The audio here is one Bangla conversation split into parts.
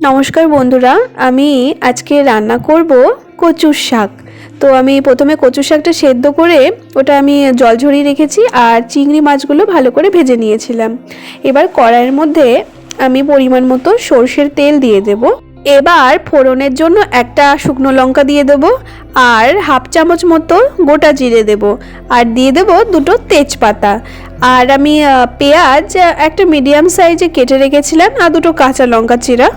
নমস্কার বন্ধুরা, আমি আজকে রান্না করব কচুর শাক। তো আমি প্রথমে কচুর শাকটা সেদ্ধ করে ওটা আমি জল ঝরিয়ে রেখেছি আর চিংড়ি মাছগুলো ভালো করে ভেজে নিয়েছিলাম। এবার কড়াইয়ের মধ্যে আমি পরিমাণ মতো সর্ষের তেল দিয়ে দেব। এবার ফোড়নের জন্য একটা শুকনো লঙ্কা দিয়ে দেব আর হাফ চামচ মতো গোটা জিরে দেব আর দিয়ে দেব দুটো তেজপাতা। আর আমি পেঁয়াজ একটা মিডিয়াম সাইজে কেটে রেখেছিলাম আর দুটো কাঁচা লঙ্কা চিরা।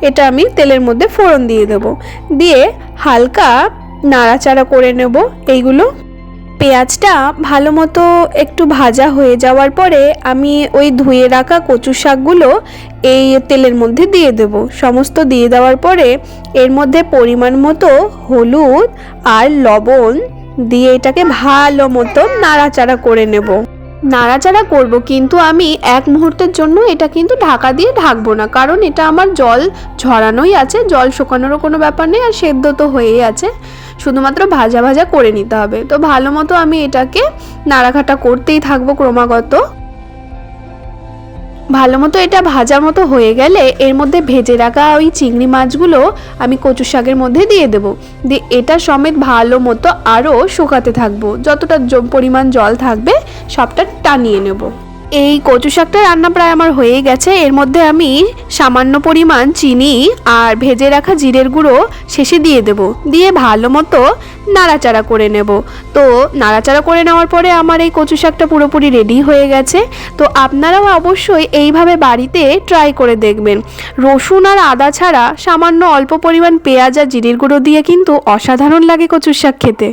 এটা আমি তেলের মধ্যে ফোড়ন দিয়ে দেব। দিয়ে হালকা নাড়াচাড়া করে নেব এইগুলো। পেঁয়াজটা ভালো মতো একটু ভাজা হয়ে যাওয়ার পরে আমি ওই ধুয়ে রাখা কচু শাকগুলো এই তেলের মধ্যে দিয়ে দেব। সমস্ত দিয়ে দেওয়ার পরে এর মধ্যে পরিমাণ মতো হলুদ আর লবণ দিয়ে এটাকে ভালো মতো নাড়াচাড়া করে নেব। নাড়াচাড়া করব, কিন্তু আমি এক মুহূর্তের জন্য এটা কিন্তু ঢাকা দিয়ে ঢাকবো না, কারণ এটা আমার জল ঝরানোই আছে, জল শুকানোরও কোনো ব্যাপার নেই, আর সেদ্ধ তো হয়েই আছে। শুধুমাত্র ভাজা ভাজা করে নিতে হবে। তো ভালো মতো আমি এটাকে নাড়াঘাটা করতেই থাকব ক্রমাগত। ভালো মতো এটা ভাজার মতো হয়ে গেলে এর মধ্যে ভেজে রাখা ওই চিংড়ি মাছগুলো আমি কচু শাকের মধ্যে দিয়ে দেব। দিয়ে এটা সমেত ভালো মতো আরও শুকাতে থাকব। যতটা পরিমাণ জল থাকবে সবটা টানিয়ে নেব। এই কচু শাকটা রান্না প্রায় আমার হয়ে গেছে। এর মধ্যে আমি সামান্য পরিমাণ চিনি আর ভেজে রাখা জিরের গুঁড়ো শেষে দিয়ে দেব। দিয়ে ভালো মতো নাড়াচাড়া করে নেব। তো নাড়াচাড়া করে নেওয়ার পরে আমার এই কচু শাকটা পুরোপুরি রেডি হয়ে গেছে। তো আপনারাও অবশ্যই এইভাবে বাড়িতে ট্রাই করে দেখবেন। রসুন আর আদা ছাড়া সামান্য অল্প পরিমাণ পেঁয়াজ আর জিরের গুঁড়ো দিয়ে কিন্তু অসাধারণ লাগে কচুর শাক খেতে।